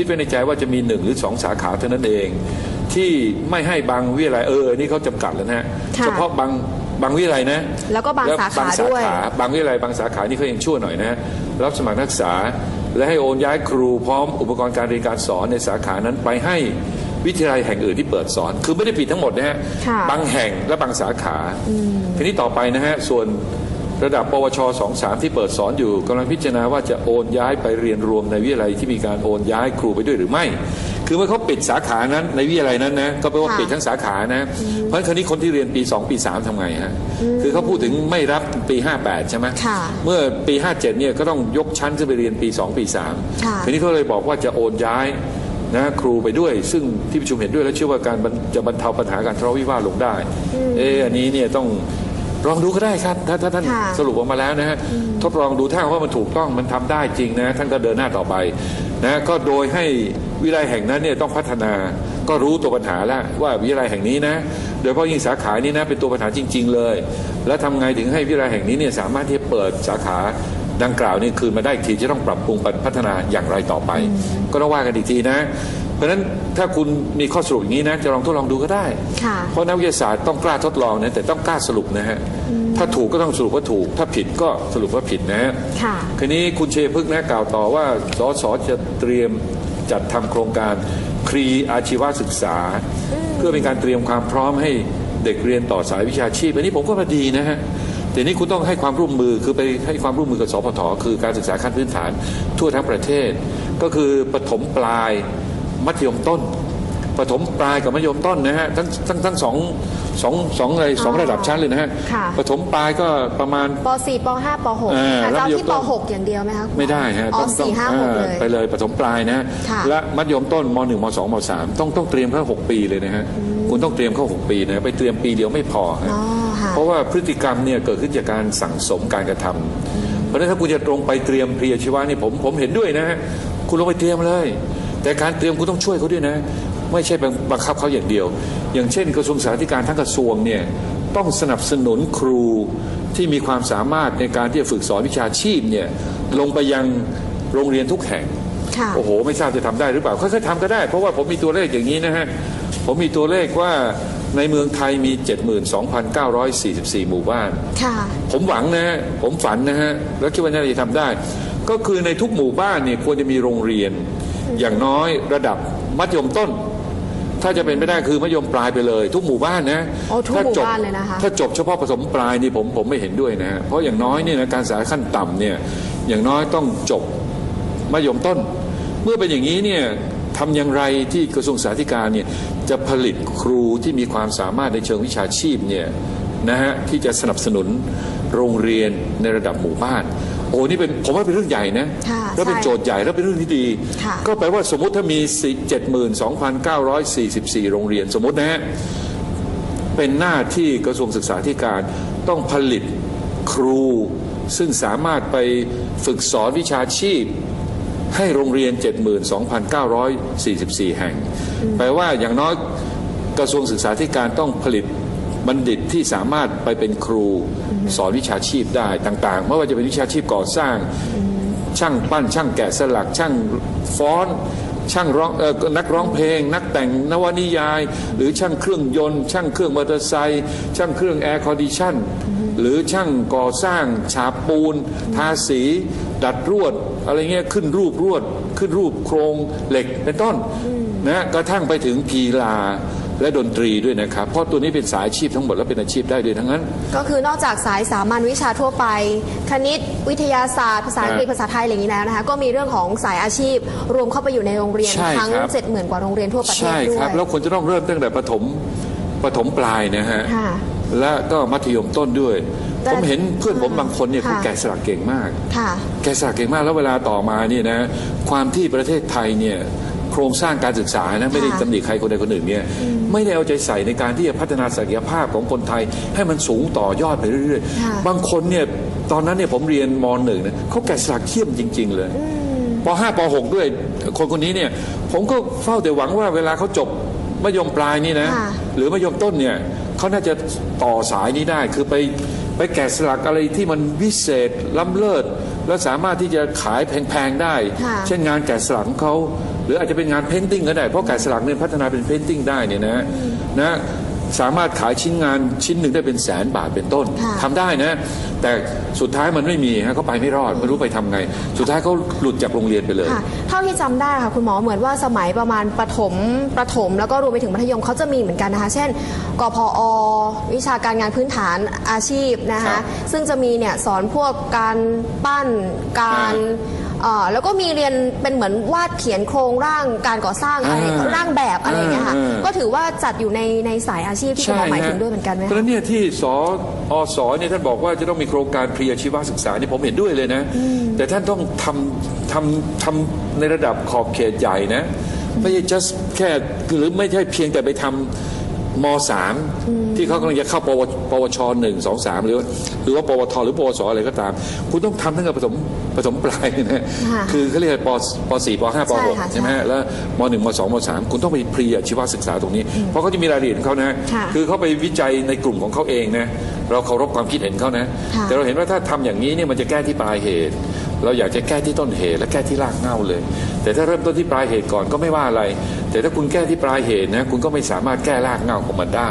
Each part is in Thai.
คิดไว้ในใจว่าจะมีหนึ่งหรือสองสาขาเท่านั้นเอง ที่ไม่ให้บางวิทยาลัยเออนี่เขาจำกัดแล้วนะฮะค่ะเฉพาะบางบางวิทยาลัยนะแล้วก็บางสาขาด้วย บางวิทยาลัยบางสาขานี่เขายังชั่วหน่อยนะฮะรับสมัครนักศึกษา และให้โอนย้ายครูพร้อมอุปกรณ์การเรียนการสอนในสาขานั้นไปให้วิทยาลัยแห่งอื่นที่เปิดสอน คือไม่ได้ผิดทั้งหมดนะฮะค่ะบางแห่งและบางสาขา ทีนี้ต่อไปนะฮะส่วน ระดับปวชสองสามที่เปิดสอนอยู่กำลังพิจารณาว่าจะโอนย้ายไปเรียนรวมในวิทยาลัยที่มีการโอนย้ายครูไปด้วยหรือไม่ คือเมื่อเขาปิดสาขานั้นในวิทยาลัยนั้นนะก็แปลว่าค่ะปิดทั้งสาขานะ เพราะฉะนั้นคราวนี้คนที่เรียนปี 2 ปี 3ทำไงฮะคือเขาพูดถึงไม่รับปี 58 ใช่ไหมค่ะเมื่อปี 57 เนี่ยก็ต้องยกชั้นขึ้นไปเรียนปี 2 ปีค่ะ3ทีนี้เขาเลยบอกว่าจะโอนย้ายนะครูไปด้วยซึ่งที่ประชุมเห็นด้วยและเชื่อว่าการบรรจะบรรเทาปัญหาการทะเลาะวิวาทลงได้ เอออันนี้เนี่ยต้อง ลองดูก็ได้ครับ ถ้าถ้าท่านค่ะสรุปออกมาแล้วนะฮะทดลองดูถ้าว่ามันถูกต้องมันทำได้จริงนะท่านก็เดินหน้าต่อไปนะก็โดยให้วิทยาลัยแห่งนั้นเนี่ยต้องพัฒนาก็รู้ตัวปัญหาแล้วว่าวิทยาลัยแห่งนี้นะ โดยเฉพาะยิ่งสาขานี้นะเป็นตัวปัญหาจริง ๆ เลย แล้วทำไงถึงให้วิทยาลัยแห่งนี้เนี่ยสามารถที่จะเปิดสาขาดังกล่าวนี่คืนมาได้อีกทีจะต้องปรับปรุงพัฒนาอย่างไรต่อไป ก็ต้องว่ากันอีกทีนะ เพราะฉะนั้นถ้าคุณมีข้อสรุปอย่างนี้นะจะลองทดลองดูก็ได้ค่ะเพราะนักวิทยาศาสตร์ต้องกล้าทดลองนะแต่ต้องกล้าสรุปนะฮะถ้าถูกก็ต้องสรุปว่าถูก ถ้าผิดก็สรุปว่าผิดนะฮะค่ะคืนนี้คุณเชยพึกษ์นะกล่าวต่อว่าสสจะเตรียมจัดทำโครงการครีอาชีวศึกษา เพื่อเป็นการเตรียมความพร้อมให้เด็กเรียนต่อสายวิชาชีพอันนี้ผมก็ว่าดีนะฮะแต่นี้คุณต้องให้ความร่วมมือคือไปให้ความร่วมมือกับสพทคือการศึกษาขั้นพื้นฐานทั่วทั้งประเทศ ก็คือปฐมปลาย มัธยมต้นปฐมปลายกับมัธยมต้นนะฮะทั้งทั้งทั้งสองสองสองอะไรสองระดับชั้นเลยนะฮะค่ะปฐมปลายก็ประมาณป .4 ป .5 ป .6 อ่าอาจจะเอาแล้วที่ต้ปอง .6 อย่างเดียวไหมคะไม่ได้ฮะอ๋อต้องต้องสี่ห้าหกอ่าเลยไปเลยปฐมปลายนะฮะค่ะและมัธยมต้นม .1 ม .2 ม .3 ต้องต้องเตรียมเข้า 6 ปีเลยนะฮะคุณต้องเตรียมเข้า 6 ปีนะไปเตรียมปีเดียวไม่พอฮะอ๋อค่ะเพราะว่าพฤติกรรมเนี่ยเกิดขึ้นจากการสั่งสมการกระทำเพราะฉะนั้นถ้าคุณจะตรงไปเตรียมพรีอาชีวะนี่ผมผมเห็นด้วยนะฮะคุณลงไปเตรียมเลย แต่การเตรียมคุณต้องช่วยเขาด้วยนะ ไม่ใช่บังคับเขาอย่างเดียว อย่างเช่น กระทรวงสาธารณสุขทั้งกระทรวงเนี่ยต้องสนับสนุนครูที่มีความสามารถในการที่จะฝึกสอนวิชาชีพเนี่ยลงไปยังโรงเรียนทุกแห่งค่ะโอ้โห ไม่ทราบจะทำได้หรือเปล่าค่อยๆทำก็ได้ เพราะว่าผมมีตัวเลขอย่างนี้นะฮะ ผมมีตัวเลขว่าในเมืองไทยมี 72,944 หมู่บ้านค่ะผมหวังนะฮะผมฝันนะฮะ แล้วคิดว่าน่าจะทำได้ ก็คือในทุกหมู่บ้านเนี่ยควรจะมีโรงเรียน อย่างน้อยระดับมัธยมต้น ถ้าจะเป็นไม่ได้คือมัธยมปลายไปเลย ทุกหมู่บ้านนะโอ้ทุกถ้หมู่จบ้านเลยนะคะ ถ้าจบเฉพาะผสมปลายนี่ผมผมไม่เห็นด้วยนะฮะเพราะอย่างน้อยเนี่ยนะการศึกษาขั้นต่ำเนี่ยอย่างน้อยต้องจบมัธยมต้น เมื่อเป็นอย่างนี้เนี่ยทำอย่างไรที่กระทรวงสาธารณสุขเนี่ยจะผลิตครูที่มีความสามารถในเชิงวิชาชีพเนี่ยนะฮะที่จะสนับสนุนโรงเรียนในระดับหมู่บ้าน โอ้นี่เป็นผมว่าเป็นเรื่องใหญ่นะค่ะแล้วเป็นใช่โจทย์ใหญ่แล้วเป็นเรื่องที่ดี ค่ะ ก็แปลว่าสมมุติถ้ามี 72,944 โรงเรียนสมมตินะฮะ เป็นหน้าที่กระทรวงศึกษาธิการต้องผลิตครู ซึ่งสามารถไปฝึกสอนวิชาชีพ ให้โรงเรียน 72,944 แห่ง แปลว่าอย่างน้อยกระทรวงศึกษาธิการต้องผลิต บัณฑิตที่สามารถไปเป็นครูสอนวิชาชีพได้ต่างๆ ไม่ว่าจะเป็นวิชาชีพก่อสร้าง ช่างปั้น ช่างแกะสลัก ช่างฟ้อน ช่างร้องเออนักร้องเพลง นักแต่งนวนิยาย หรือช่างเครื่องยนต์ ช่างเครื่องมอเตอร์ไซค์ช่างเครื่องแอร์คอนดิชันหรือช่างก่อสร้างฉาบปูน ทาสี ดัดรวด อะไรเงี้ยขึ้นรูปรวด ขึ้นรูปโครงเหล็กเป็นต้นนะกระทั่งไปถึงกีฬา และดนตรีด้วยนะครับ เพราะตัวนี้เป็นสายอาชีพทั้งหมดและเป็นอาชีพได้ด้วยทั้งนั้น ก็คือนอกจากสายสามัญวิชาทั่วไป คณิตวิทยาศาสตร์ภาษาอังกฤษอ่าภาษาไทยอะไรอย่างนี้แล้วนะคะก็มีเรื่องของสายอาชีพ รวมเข้าไปอยู่ในโรงเรียนใช่ทั้งครับ เจ็ดหมื่นกว่าโรงเรียนทั่วประเทศใช่ด้วครับยแล้วควรจะต้องเริ่มตั้งแต่ประถมประถมปลายนะฮะ ค่ะและก็มัธยมต้นด้วย แต่ผมเห็นเพื่อนผมบางคนเนี่ยค่ะ เขาแกะสลักเก่งมาก ค่ะ แกะสลักเก่งมากแล้วเวลาต่อมาเนี่ยนะความที่ประเทศไทยเนี่ย โครงสร้างการศึกษานะไม่ได้ค่ะตำหนิใครคนใดคนหนึ่งเนี่ยไม่ได้เอาใจใส่ในการที่จะพัฒนาศักยภาพของคนไทย ให้มันสูงต่อยอดไปเรื่อยค่ะๆบางคนเนี่ยตอนนั้นเนี่ยผมเรียนมหนึ่งเนี่ยเขาแกะสลักเขี้ยมจริง ๆ เลยปห้าปหกด้วยคนคนนี้เนี่ยผมก็เฝ้าแต่หวังว่าเวลาเขาจบมัธยมปลายนี่นะค่ะหรือมัธยมต้นเนี่ยเขาน่าจะต่อสายนี้ได้คือไปไปแกะสลักอะไรที่มันวิเศษล้ำเลิศ แล้วสามารถที่จะขายแพงๆได้ค่ะเช่นงานแกะสลักของเขา รืออาจจะเป็นงานเพนติ้งก็ได้ เพราะแกะสลักเนี่ยพัฒนาเป็นเพนติ้งได้เนี่ยนะนะสามารถขายชิ้นงานชิ้นหนึ่งได้เป็นแสนบาทเป็นต้นค่ะทำได้นะ แต่สุดท้ายมันไม่มีฮะเขาไปไม่รอด ไม่รู้ไปทำไง สุดท้ายเขาหลุดจากโรงเรียนไปเลยค่ะเท่าที่จำได้ค่ะคุณหมอเหมือนว่าสมัยประมาณประถมประถม แล้วก็รวมไปถึงมัธยมเขาจะมีเหมือนกันนะคะ เช่นกพอวิชาการงานพื้นฐานอาชีพนะครัคะบซึ่งจะมีเนี่ยสอนพวกการปั้นการเอ่อแล้วก็มีเรียนเป็นเหมือนวาดเขียนโครงร่างการก่อสร้างอะไรอ่าร่างแบบอะไรอย่างเงี้ยค่ะ อ่าก็ถือว่าจัดอยู่ในในสายอาชีพที่คุณหมอหมายถึงด้วยเหมือนกันไหมเพราะคะฉะนั้นเนี่ยที่สอสเนี่ยท่านบอกว่าจะต้องมีโครงการพรีอาชีวศึกษานี่ผมเห็นด้วยเลยนะ แต่ท่านต้องทำทำทำในระดับขอบเขตใหญ่นะ ไม่ใช่ just แค่หรือไม่ใช่เพียงแต่ไปทำ มสามที่เขากำลังจะเข้าปวปวชหนึ่งสองสามหรือว่าหรือว่าปวทหรือปวสอะไรก็ตาม คุณต้องทำตั้งแต่ผสมผสมปลายนะค่ะคือเขาเรียกปปสี่ปห้าปหกใช่ค่ะใช่ไหมฮะแล้วมหนึ่งมสองมสามคุณต้องไปพรีอาชีวศึกษาตรงนี้ เพราะเขาจะมีรายละเอียดของเขานะค่ะคือเขาไปวิจัยในกลุ่มของเขาเองนะเราเคารพความคิดเห็นเขานะค่ะแต่เราเห็นว่าถ้าทำอย่างนี้เนี่ยมันจะแก้ที่ปลายเหตุ เราอยากจะแก้ที่ต้นเหตุและแก้ที่รากเหง้าเลย แต่ถ้าเริ่มต้นที่ปลายเหตุก่อนก็ไม่ว่าอะไร แต่ถ้าคุณแก้ที่ปลายเหตุนะคุณก็ไม่สามารถแก้รากเหง้าของมันได้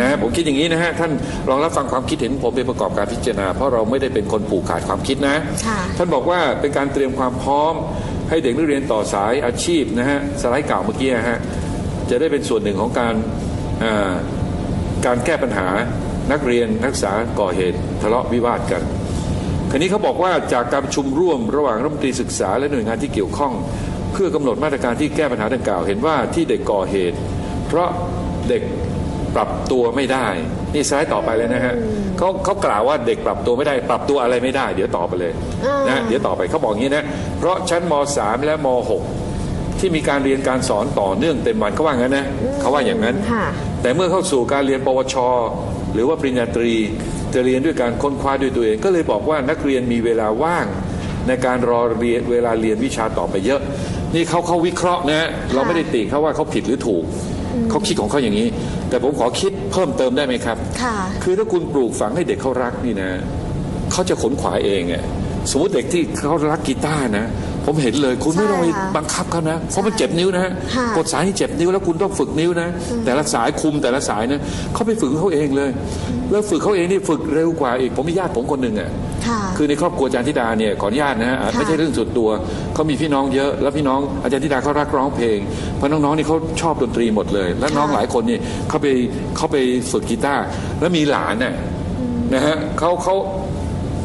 นะผมคิดอย่างนี้นะฮะท่านลองรับฟังความคิดเห็นผมไปประกอบการพิจารณา เพราะเราไม่ได้เป็นคนผูกขาดความคิดนะค่ะท่านบอกว่าเป็นการเตรียมความพร้อม ให้เด็กนักเรียนต่อสายอาชีพนะฮะสไลด์เก่าเมื่อกี้นะฮะจะได้เป็นส่วนหนึ่งของการอ่าการแก้ปัญหานักเรียนนักศึกษาก่อเหตุทะเลาะวิวาทกัน คราวนี้เขาบอกว่าจากการประชุมร่วมระหว่างรัฐมนตรีศึกษาและหน่วยงานที่เกี่ยวข้อง เพื่อกำหนดมาตรการที่แก้ปัญหาดังกล่าว เห็นว่าที่เด็กก่อเหตุ เพราะเด็กปรับตัวไม่ได้ นี่สไลด์ต่อไปเลยนะฮะเขาเขากล่าวว่าเด็กปรับตัวไม่ได้ ปรับตัวอะไรไม่ได้ เดี๋ยวต่อไปเลยอ่านนะเดี๋ยวต่อไปเขาบอกอย่างนี้นะเพราะชั้นม .3 และม .6 ที่มีการเรียนการสอนต่อเนื่องเต็มวันเขาว่างั้นนะเขาว่าอย่างนั้นค่ะแต่เมื่อเข้าสู่การเรียนปวช หรือว่าปริญญาตรี จะเรียนด้วยการค้นคว้าด้วยตัวเอง ก็เลยบอกว่านักเรียนมีเวลาว่าง ในการรอเรียนเวลาเรียนวิชาต่อไปเยอะ นี่เขาเขาวิเคราะห์นะเราไม่ได้ติเขาว่าเขาผิดหรือถูกเขาคิดของเขาอย่างนี้ แต่ผมขอคิดเพิ่มเติมได้ไหมครับค่ะคือถ้าคุณปลูกฝังให้เด็กเขารักนี่นะเขาจะขนขวายเองอะสมมติเด็กที่เขารักกีตาร์นะ ผมเห็นเลยคุณไม่ต้องไปใช่ค่ะบังคับเขานะเพราะมันเจ็บนิ้วนะค่ะกดสายนี่เจ็บนิ้วแล้วคุณต้องฝึกนิ้วนะ แต่ละสายคุมแต่ละสายนะเขาไปฝึกเขาเองเลย แล้วฝึกเขาเองนี่ฝึกเร็วกว่าอีกผมมีญาติผมคนหนึ่งอะค่ะคือในครอบครัวอาจารย์ธิดาเนี่ยขออนุญาตนะฮะอาจค่ะไม่ใช่เรื่องส่วนตัวเขามีพี่น้องเยอะ แล้วพี่น้องอาจารย์ธิดาเขารักร้องเพลงเพราะน้องๆนี่เขาชอบดนตรีหมดเลย แล้วน้องหลายคนนี่เขาไปเขาไปฝึกกีตาร์แล้วมีหลานน่ะนะฮะเขาเขา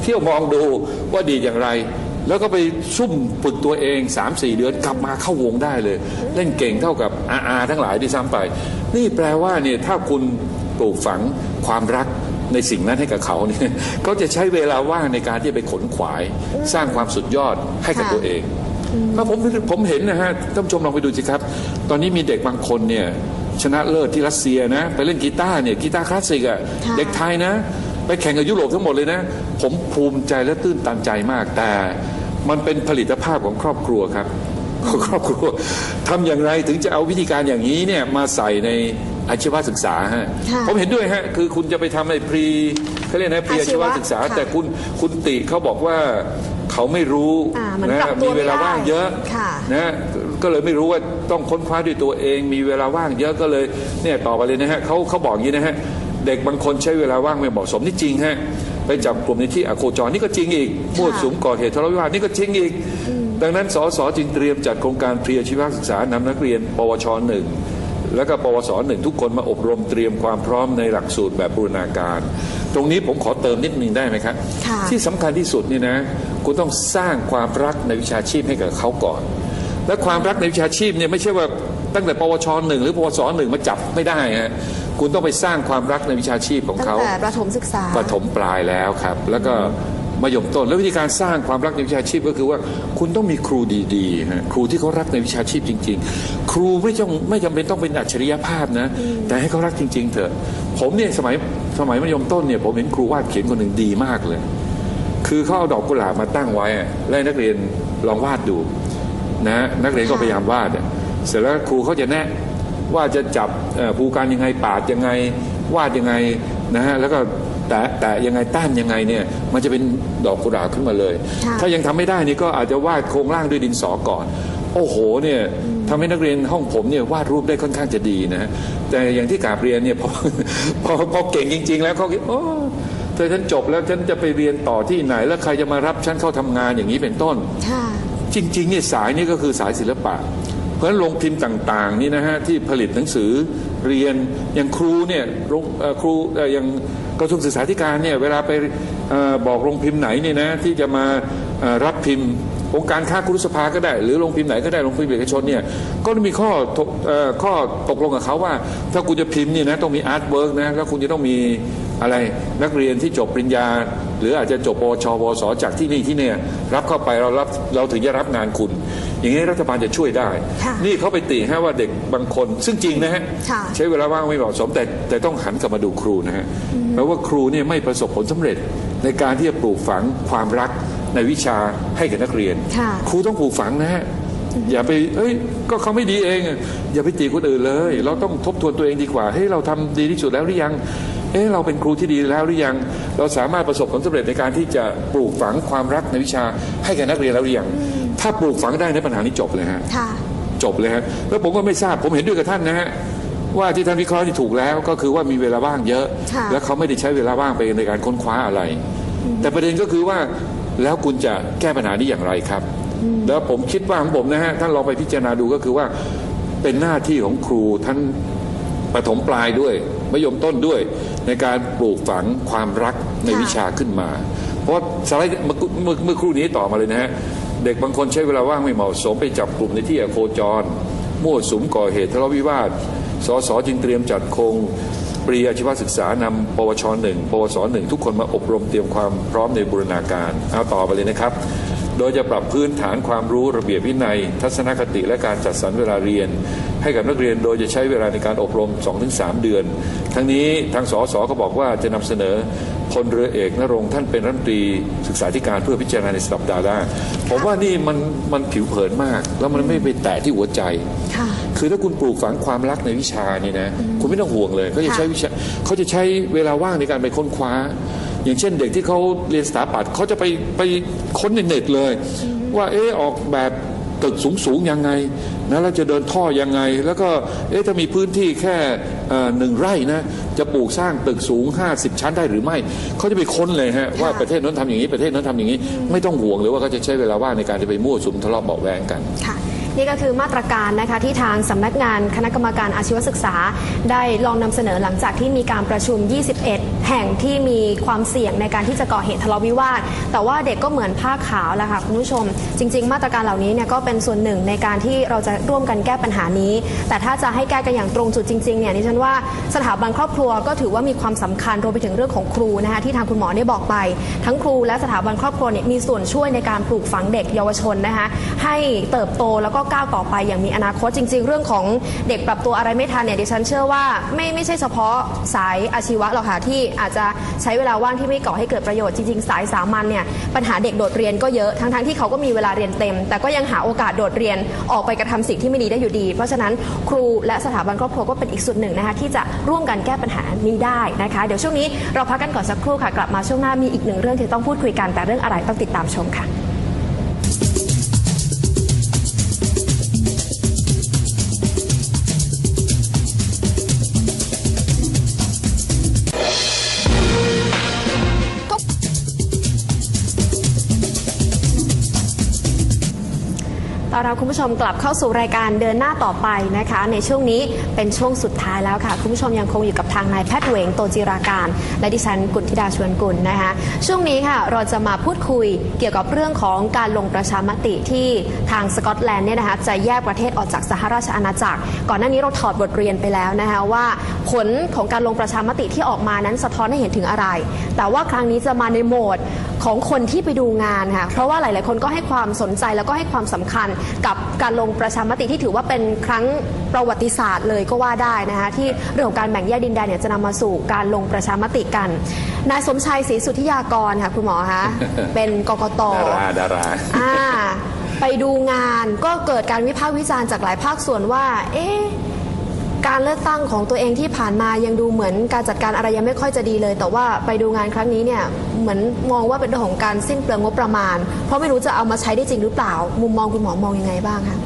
เที่ยวมองดูว่าดีอย่างไร แล้วก็ไปซุ่มฝึกตัวเอง 3 4 เดือนกลับมาเข้าวงได้เลย เล่นเก่งเท่ากับอาอาทั้งหลายที่ซ้ำไป นี่แปลว่าเนี่ยถ้าคุณปลูกฝังความรักในสิ่งนั้นให้กับเขาเนี่ยเขาจะใช้เวลาว่างในการที่จะไปขนขวายสร้างความสุดยอดให้กับค่ะตัวเองถ้าผมผมเห็นนะฮะท่านผู้ชมลองไปดูสิครับ ตอนนี้มีเด็กบางคนเนี่ยชนะเลิศที่รัสเซียนะ ไปเล่นกีตาร์เนี่ยกีตาร์คลาสสิกอะค่ะเด็กไทยนะ ไปแข่งกับยุโรปทั้งหมดเลยนะ ผมภูมิใจและตื้นตันใจมากแต่ มันเป็นผลิตภาพของครอบครัวครับของครอบครัวทำอย่างไรถึงจะเอาวิธีการอย่างนี้เนี่ยมาใส่ในอาชีวศึกษาฮะค่ะผมเห็นด้วยฮะคือคุณจะไปทำในพรีเขาเรียกนะพรีอาชีวศึกษาอาชีวะค่ะแต่คุณคุณติเขาบอกว่าเขาไม่รู้อ่ามันนะปรับตัวมีเวลาว่างเยอะไม่ได้ค่ะนะก็เลยไม่รู้ว่าต้องค้นคว้าด้วยตัวเอง มีเวลาว่างเยอะก็เลยเนี่ยต่อไปเลยนะฮะเขาเขาบอกอย่างนี้นะฮะเด็กบางคนใช้เวลาว่างไม่เหมาะสมนี่จริงฮะ ไปจับกลุ่มในที่อโคจรนี่ก็จริงอีกมั่วสุมก่อเหตุทะเลาะวิวาทนี่ก็จริงอีก ดังนั้นสสจึงเตรียมจัดโครงการพรีอาชีวศึกษานำนักเรียน ปวชหนึ่งแล้วก็ปวสหนึ่งทุกคนมาอบรมเตรียมความพร้อมในหลักสูตรแบบบูรณาการ ตรงนี้ผมขอเติมนิดนึงได้ไหมครับค่ะที่สำคัญที่สุดนี่นะคุณต้องสร้างความรักในวิชาชีพให้กับเขาก่อน และความรักในวิชาชีพเนี่ยไม่ใช่ว่า ตั้งแต่ปวชหนึ่งหรือปวสหนึ่งมาจับไม่ได้ฮะคุณต้องไปสร้างความรักในวิชาชีพของตั้งเขาแต่ประถมศึกษาปฐมปลายแล้วครับ แล้วก็มัธยมต้นแล้ววิธีการสร้างความรักในวิชาชีพก็คือว่า คุณต้องมีครูดีๆฮะครูที่เขารักในวิชาชีพจริง ๆ ครูไม่จำไม่จำเป็นต้องเป็นอัจฉริยภาพนะ แต่ให้เขารักจริง ๆ เถอะ ผมเนี่ยสมัยสมัยมัธยมต้นเนี่ยผมเห็นครูวาดเขียนคนหนึ่งดีมากเลย คือเขาเอาดอกกุหลาบมาตั้งไว้อะแล้วให้นักเรียนลองวาดดูนะนักเรียนก็พยายามวาดอะ เสร็จแล้วครูเขาจะแนะว่าจะจับเอ่อภูการยังไงปาดยังไง วาดยังไงนะฮะแล้วก็แตะแตะยังไงต้านยังไงเนี่ยมันจะเป็นดอกกุหลาบขึ้นมาเลยค่ะถ้ายังทำไม่ได้นี่ก็อาจจะวาดโครงร่างด้วยดินสอก่อนพโอ้โหเนี่ยทำให้นักเรียนห้องผมเนี่ยวาดรูปได้ค่อนข้างจะดีนะแต่อย่างที่กราบเรียนเนี่ยพอพอพอเก่งจริง ๆ แล้วเขาคิดโอ้ถ้าฉันจบแล้วฉันจะไปเรียนต่อที่ไหน แล้วใครจะมารับฉันเข้าทำงานอย่างนี้เป็นต้นค่ะจริงๆเนี่ยสายนี้ก็คือสายศิลปะ เพราะฉะนั้นโรงพิมพ์ต่างๆนี่นะฮะที่ผลิตหนังสือเรียนอย่างครูเนี่ยโรงครูอย่างกระทรวงศึกษาธิการเนี่ยเวลาไปอบอกโรงพิมพ์ไหนเนี่ยนะที่จะมารับพิมพ์องค์การค้าครุสภาก็ได้ หรือโรงพิมพ์ไหนก็ได้โรงพิมพ์เอกชนเนี่ยก็มีข้อตกอข้อตกลงกับเขาว่า ถ้าคุณจะพิมพ์เนี่ยนะต้องมีอาร์ตเวิร์กนะแล้วคุณจะต้องมีอะไรนักเรียนที่จบปริญญา หรืออาจจะจบปชปวสจากที่นี่ที่เนี่ยรับเข้าไปเรารับเราถึงจะรับงานคุณ อย่างนี้รัฐบาลจะช่วยได้ ค่ะนี่เขาไปติฮะว่าเด็กบางคน ซึ่งจริงนะฮะค่ะ ใช้เวลาว่างไม่เหมาะสมแต่แต่ต้องหันกลับมาดูครูนะฮะแปลว่าครูเนี่ยไม่ประสบผลสำเร็จ ในการที่จะปลูกฝังความรักในวิชาให้กับนักเรียน ค่ะครูต้องปลูกฝังนะฮะอย่าไปเอ้ยก็เขาไม่ดีเองอะอย่าไปตีคนอื่นเลย เราต้องทบทวนตัวเองดีกว่าเฮ้ยเราทำดีที่สุดแล้วหรือยังเอ๊ะเราเป็นครูที่ดีแล้วหรือยัง เราสามารถประสบผลสำเร็จในการที่จะปลูกฝังความรักในวิชาให้กับนักเรียนแล้วหรือยัง ถ้าปลูกฝังได้ในปัญหานี้จบเลยฮะค่ะ จบเลยฮะแล้วผมก็ไม่ทราบผมเห็นด้วยกับท่านนะฮะว่าที่ท่านวิเคราะห์ที่ถูกแล้วก็คือว่ามีเวลาว่างเยอะ ค่ะ แล้วเขาไม่ได้ใช้เวลาว่างไปในการค้นคว้าอะไร แต่ประเด็นก็คือว่าแล้วคุณจะแก้ปัญหานี้อย่างไรครับ แล้วผมคิดว่าของผมนะฮะท่านลองไปพิจารณาดูก็คือว่าเป็นหน้าที่ของครูท่านประถมปลายด้วยมัธยมต้นด้วย ในการปลูกฝังความรักในค่ะ วิชาขึ้นมา เพราะว่าสไลด์เมื่อเมื่อเมื่อครู่นี้ต่อมาเลยนะฮะ เด็กบางคนใช้เวลาว่างไม่เหมาะสมไปจับกลุ่มในที่อโคจร มั่วสุมก่อเหตุทะเลาะวิวาทสสจึงเตรียมจัดโครงปรีอาชีวศึกษานำปวชหนึ่งปวสหนึ่งทุกคนมาอบรมเตรียมความพร้อมในบูรณาการเอาต่อไปเลยนะครับ โดยจะปรับพื้นฐานความรู้ระเบียบวินัย ทัศนคติและการจัดสรรเวลาเรียน ให้กับนักเรียนโดยจะใช้เวลาในการอบรม 2-3 เดือน ทั้งนี้ทางสสก็บอกว่าจะนำเสนอพลเรือเอกนรงค์ท่านเป็นรัฐมนตรีศึกษาธิการเพื่อพิจารณาในสัปดาห์หน้าผมว่านี่มันมันผิวเผินมาก แล้วมันไม่ไปแตะที่หัวใจ คือถ้าคุณปลูกฝังความรักในวิชานี่นะคุณไม่ต้องห่วงเลยเขาจะใช้วิชาเขาจะใช้เวลาว่างในการไปค้นคว้า อย่างเช่นเด็กที่เขาเรียนสถาปัตย์เขาจะไปไปค้นในเน็ตเลย ว่าเออออกแบบตึกสูงสูงๆยังไงนะแล้วจะเดินท่อยังไง แล้วก็เอ๊ะถ้ามีพื้นที่แค่เอ่อหนึ่งไร่นะจะปลูกสร้างตึกสูง 50 ชั้นได้หรือไม่ เขาจะไปค้นเลยฮะว่าประเทศนั้นทำอย่างนี้ประเทศนั้นทำอย่างนี้ ไม่ต้องห่วงเลยว่าเขาจะใช้เวลาว่างในการจะไปมั่วสุมทะเลาะเบาะแวงกันค่ะ นี่ก็คือมาตรการนะคะที่ทางสำนักงานคณะกรรมการอาชีวศึกษา ได้ลองนำเสนอหลังจากที่มีการประชุม 21 แห่งที่มีความเสี่ยงในการที่จะก่อเหตุทะเลาะวิวาท แต่ว่าเด็กก็เหมือนผ้าขาวแหละค่ะคุณผู้ชม จริง ๆ มาตรการเหล่านี้เนี่ยก็เป็นส่วนหนึ่งในการที่เราจะร่วมกันแก้ปัญหานี้ แต่ถ้าจะให้แก้กันอย่างตรงจุดจริงๆเนี่ยดิฉันว่าสถาบันครอบครัวก็ถือว่ามีความสำคัญรวมไปถึงเรื่องของครูนะคะที่ทางคุณหมอได้บอกไป ทั้งครูและสถาบันครอบครัวเนี่ยมีส่วนช่วยในการปลูกฝังเด็กเยาวชนนะคะให้เติบโตแล้วก็ก้าวต่อไปอย่างมีอนาคตจริง ๆ เรื่องของเด็กปรับตัวอะไรไม่ทันเนี่ยดิฉันเชื่อว่าไม่ไม่ใช่เฉพาะสายอาชีวะหรอกค่ะที่อาจจะใช้เวลาว่างที่ไม่ก่อให้เกิดประโยชน์จริงๆ สายสามัญเนี่ยปัญหาเด็กโดดเรียนก็เยอะทั้งๆที่เขาก็มีเวลาเรียนเต็ม แต่ก็ยังหาโอกาสโดดเรียนออกไปกระทำสิ่งที่ไม่ดีได้อยู่ดี เพราะฉะนั้นครูและสถาบันครอบครัวก็เป็นอีกส่วนหนึ่งนะคะที่จะร่วมกันแก้ปัญหานี้ได้นะคะเดี๋ยวช่วงนี้เราพักกันก่อนสักครู่ค่ะกลับมาช่วงหน้ามีอีกหนึ่งเรื่องที่ต้องพูดคุยกันแต่เรื่องอะไรต้องติดตามชมค่ะ ต้อนรับคุณผู้ชมกลับเข้าสู่รายการเดินหน้าต่อไปนะคะ ในช่วงนี้เป็นช่วงสุดท้ายแล้วค่ะ คุณผู้ชมยังคงอยู่กับทางนายแพทย์เวงโตจิราการ และดิฉันกุลธิดาชวนกุลนะคะ ช่วงนี้ค่ะเราจะมาพูดคุยเกี่ยวกับเรื่องของการลงประชามติที่ทางสกอตแลนด์เนี่ยนะคะจะแยกประเทศออกจากสหราชอาณาจักร ก่อนหน้านี้เราถอดบทเรียนไปแล้วนะคะว่า ผลของการลงประชามติที่ออกมานั้นสะท้อนให้เห็นถึงอะไร แต่ว่าครั้งนี้จะมาในโหมดของคนที่ไปดูงานค่ะเพราะว่าหลาย ๆ คนก็ให้ความสนใจแล้วก็ให้ความสำคัญกับการลงประชามติที่ถือว่าเป็นครั้งประวัติศาสตร์เลยก็ว่าได้นะคะที่เรื่องของการแบ่งแยกดินแดนเนี่ยจะนำมาสู่การลงประชามติกันนายสมชัยศรีสุทธิยากรค่ะคุณหมอคะเป็นกกตดาราดาราอ่าไปดูงานก็เกิดการวิพากษ์วิจารณ์จากหลายภาคส่วนว่า เอ๊ะ การเลือกตั้งของตัวเองที่ผ่านมายังดูเหมือนการจัดการอะไรยังไม่ค่อยจะดีเลย แต่ว่าไปดูงานครั้งนี้เนี่ยเหมือนมองว่าเป็นเรื่องของการสิ้นเปลืองงบประมาณ เพราะไม่รู้จะเอามาใช้ได้จริงหรือเปล่า มุมมองคุณหมอมองยังไงบ้างคะ